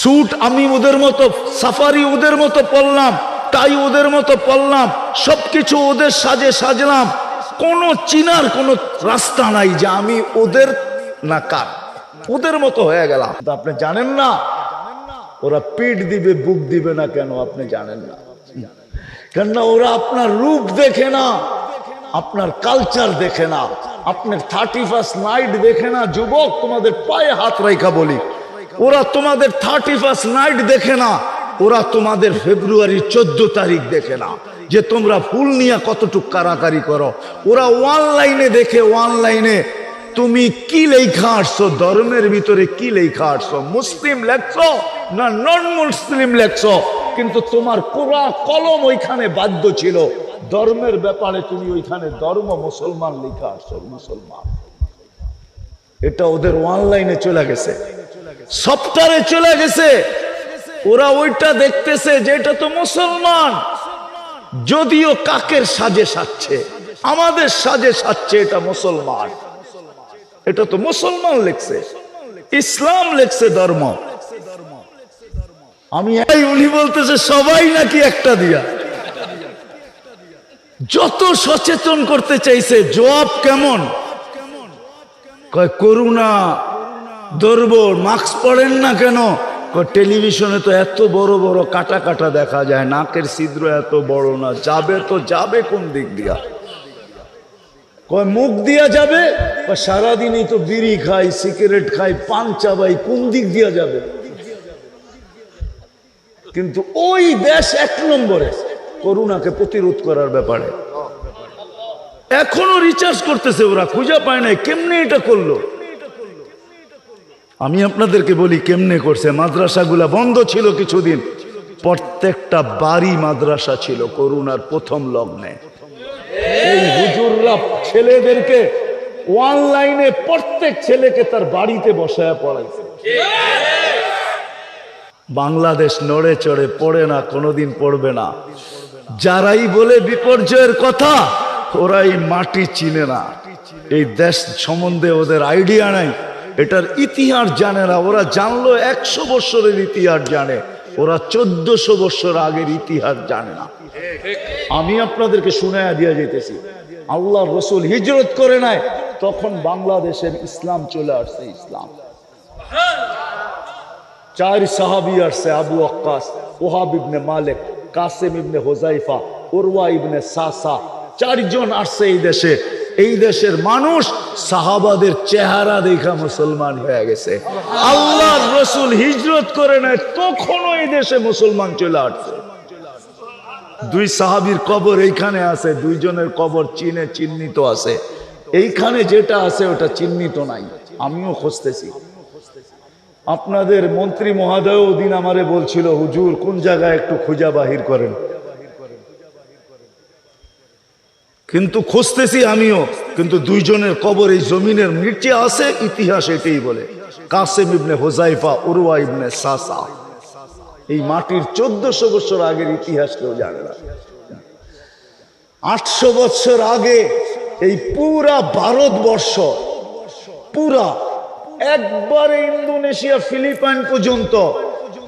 Sweet আমি ওদের মতো, সাফারি ওদের মতো পড়লাম টাই ওদের মতো পরলাম, সবকিছু ওদের সাজে সাজলাম। কোনো চিনার কোনো রাস্তা নাই যে আমি ওদের না কার। ওদের মতো হয়ে গেলাম। আপনি জানেন না? ওরা পিঠ দিবে, বুক দিবে না কেন আপনি জানেন না? কেননা ওরা আপনার রূপ দেখে না, আপনার কালচার দেখে না, আপনার থার্টি ফার্স্ট নাইট দেখে না। যুবক, তোমাদের পায়ে হাত রেখা বলি। ওরা তোমাদের থার্টি ফার্স্ট নাইট দেখে না, ওরা তোমাদের ফেব্রুয়ারি চোদ্দ তারিখ দেখে না। যে তোমরা ফুল নিয়ে কতটুক কারাকারি করো, ওরা অনলাইনে দেখে অনলাইনে তুমি কি লেখা আসছো, ধর্মের ভিতরে কি লেখা আসছো, মুসলিম লেখছো না নন মুসলিম লেখছো? কিন্তু তোমার পুরা কলম ওইখানে বাধ্য ছিল। ধর্মের ব্যাপারে তুমি ওইখানে ধর্ম মুসলমান লেখা আসছো, মুসলমান। এটা ওদের অনলাইনে চলে গেছে। সফটওয়্যারে চলে গেছে। ওরা ওইটা দেখতেছে যে এটা তো মুসলমান। যদিও কাকের সাজে সাজছে, আমাদের সাজে সাজছে এটা মুসলমান। এটা তো মুসলমান লেখছে, ইসলাম লেখছে ধর্ম। আমি উনি বলতেছে, সবাই নাকি একটা দিয়া। যত সচেতন করতে চাইছে, জবাব কেমন? কয়, করুণা। ধরবো, মাস্ক পড়েন না কেন? টেলিভিশনে তো এত বড় বড় কাটা কাটা দেখা যায়, নাকের ছিদ্র এত বড় না, যাবে তো যাবে কোন দিক দিয়া? কয়, মুখ দিয়া যাবে? সারাদিনই তো বিড়ি খাই, সিগারেট খাই পান চাবাই কোন দিক দিয়া যাবে? কিন্তু ওই দেশ এক নম্বরে করুণাকে প্রতিরোধ করার ব্যাপারে। এখনও রিচার্জ করতেছে ওরা, খুঁজে পায় নাই, কেমনে এটা করল? আমি আপনাদেরকে বলি কেমনে করছে? মাদ্রাসাগুলা বন্ধ ছিল কিছুদিন। প্রত্যেকটা বাড়ি মাদ্রাসা ছিল করুণার প্রথম লগ্নে। এই ছেলেদেরকে অনলাইনে প্রত্যেক ছেলেকে তার বাড়িতে বসায় পড়াইছে। বাংলাদেশ নড়ে চড়ে পড়ে না, কোনোদিন পড়বে না। যারাই বলে বিপর্যয়ের কথা, ওরাই মাটি চিনে না। এই দেশ সম্বন্ধে ওদের আইডিয়া নাই। এটার ইতিহাস জানে না, ওরা জানলো একশো বৎসরের ইতিহাস জানে, ওরা চোদ্দশো বৎসর আগের ইতিহাস জানে না। আমি আপনাদেরকে শুনাইয়া দিয়া যেতেছি আল্লাহ রসুল হিজরত করে নাই, তখন বাংলাদেশের ইসলাম চলে আসছে ইসলাম। চার সাহাবি আসছে, আবু আক্কাস, ওহাব ইবনে মালিক, কাসেম ইবনে হোজাইফা উরওয়া ইবনে সাসা, চারজন আসছে এই দেশে। এই দেশের মানুষ সাহাবাদের চেহারা দেখা মুসলমান হয়ে গেছে। আল্লাহ রসুল হিজরত করে নেয়, তখনও এই দেশে মুসলমান চলে আসছে। দুই সাহাবির কবর এইখানে আছে, দুইজনের কবর চীনে চিহ্নিত আছে। এইখানে যেটা আছে, ওটা চিহ্নিত নাই। আমিও খুঁজতেছি। আপনাদের মন্ত্রী মহোদয় ওদিন আমারে বলছিল, হুজুর, কোন জায়গায় একটু খুঁজা বাহির করেন? কিন্তু খুঁজতেছি আমিও, কিন্তু দুইজনের কবর এই জমিনের নিচে আছে, ইতিহাস এটাই বলে। কাসেম ইবনে হোজাইফা উরওয়া ইবনে সাসা। এই মাটির চোদ্দশো বছর আগের ইতিহাস কেউ জানে না। আটশো বছর আগে এই পুরা ভারতবর্ষ, পুরা, একবারে ইন্দোনেশিয়া, ফিলিপাইন পর্যন্ত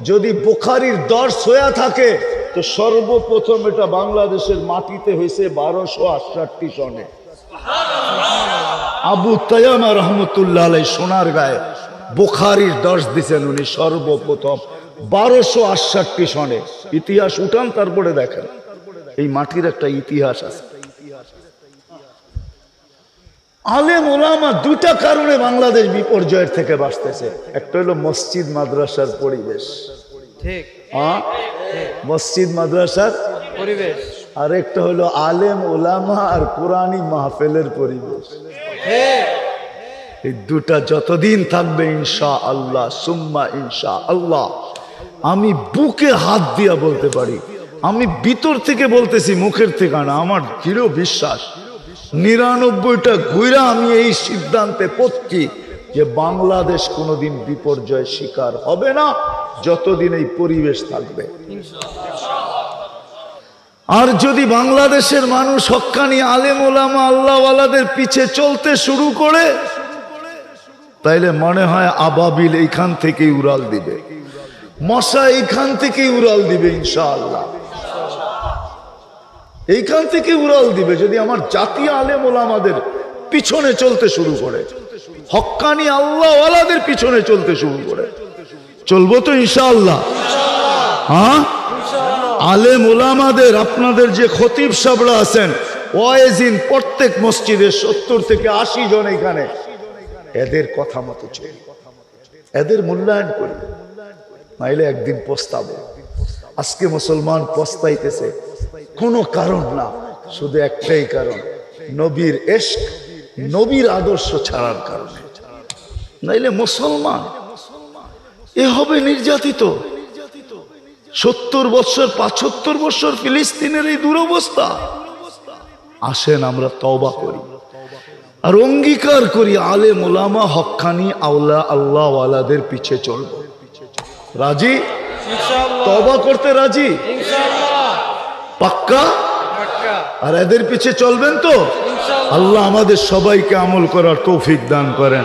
যদি বোখারির দর সোয়া থাকে তো সর্বপ্রথম এটা বাংলাদেশের মাটিতে হয়েছে বারোশো আটষট্টি সনে। আবু তয়ামা রহমতুল্লাহ আলাই সোনার গায়ে বোখারির দর্শ দিছেন উনি সর্বপ্রথম বারোশো আটষট্টি সনে। ইতিহাস উঠান তারপরে দেখেন। এই মাটির একটা ইতিহাস আছে। আলেম ওলামা দুটা কারণে বাংলাদেশ বিপর্যয়ের থেকে বাঁচতেছে। একটা হলো মসজিদ মাদ্রাসার পরিবেশ। ঠিক। হ্যাঁ? মসজিদ মাদ্রাসার পরিবেশ। আর একটা হলো আলেম ওলামা আর কোরআনী মাহফেলের পরিবেশ। এই দুটা যতদিন থাকবে ইনশা আল্লাহ সুম্মা ইনশা আল্লাহ আমি বুকে হাত দিয়া বলতে পারি। আমি ভিতর থেকে বলতেছি মুখের থেকে না আমার দৃঢ় বিশ্বাস। নিরানব্বইটা ঘুরা আমি এই সিদ্ধান্তে পড়ছি যে বাংলাদেশ কোনোদিন বিপর্যয়ের শিকার হবে না। যতদিন এই পরিবেশ থাকবে। আর যদি বাংলাদেশের মানুষ হক্কানি আলেম, ওলামা, আল্লাহওয়ালাদের পিছে চলতে শুরু করে, তাইলে মনে হয় আবাবিল এইখান থেকেই উড়াল দিবে। মশা এইখান থেকেই উড়াল দিবে, ইনশাআল্লাহ। এইখান থেকে উড়াল দিবে, যদি আমার জাতীয় আলেম আমাদের পিছনে চলতে শুরু করে। হক্কানি আল্লাহওয়ালাদের পিছনে চলতে শুরু করে। চলবো তো ইনশাআল্লাহ। হ্যাঁ? আলেম ওলামাদের আপনাদের যে খতিব সাবরা আছেন, ওয়াইজিন প্রত্যেক মসজিদে সত্তর থেকে আশি জন এখানে। এদের কথা মতো চলি। এদের মূল্যায়ন করি। নাইলে একদিন পস্তাবো। আজকে মুসলমান পস্তাইতেছে। কোনো কারণ না, শুধু একটাই কারণ। নবীর এশক, নবীর আদর্শ ছাড়ার কারণে। নাইলে মুসলমান এ হবে নির্যাতিত। সত্তর বৎসর পাঁচত্তর বৎসর ফিলিস্তিনের এই দুরবস্থা। আসেন আমরা তওবা করি। আর অঙ্গীকার করি আলে মোলামা হক্কানি আউলা আল্লাহ ওয়ালাদের পিছে চলবো। রাজি? তবা করতে রাজি? পাক্কা? পাক্কা। আর এদের পিছে চলবেন তো? আল্লাহ আমাদের সবাইকে আমল করার তৌফিক দান করেন।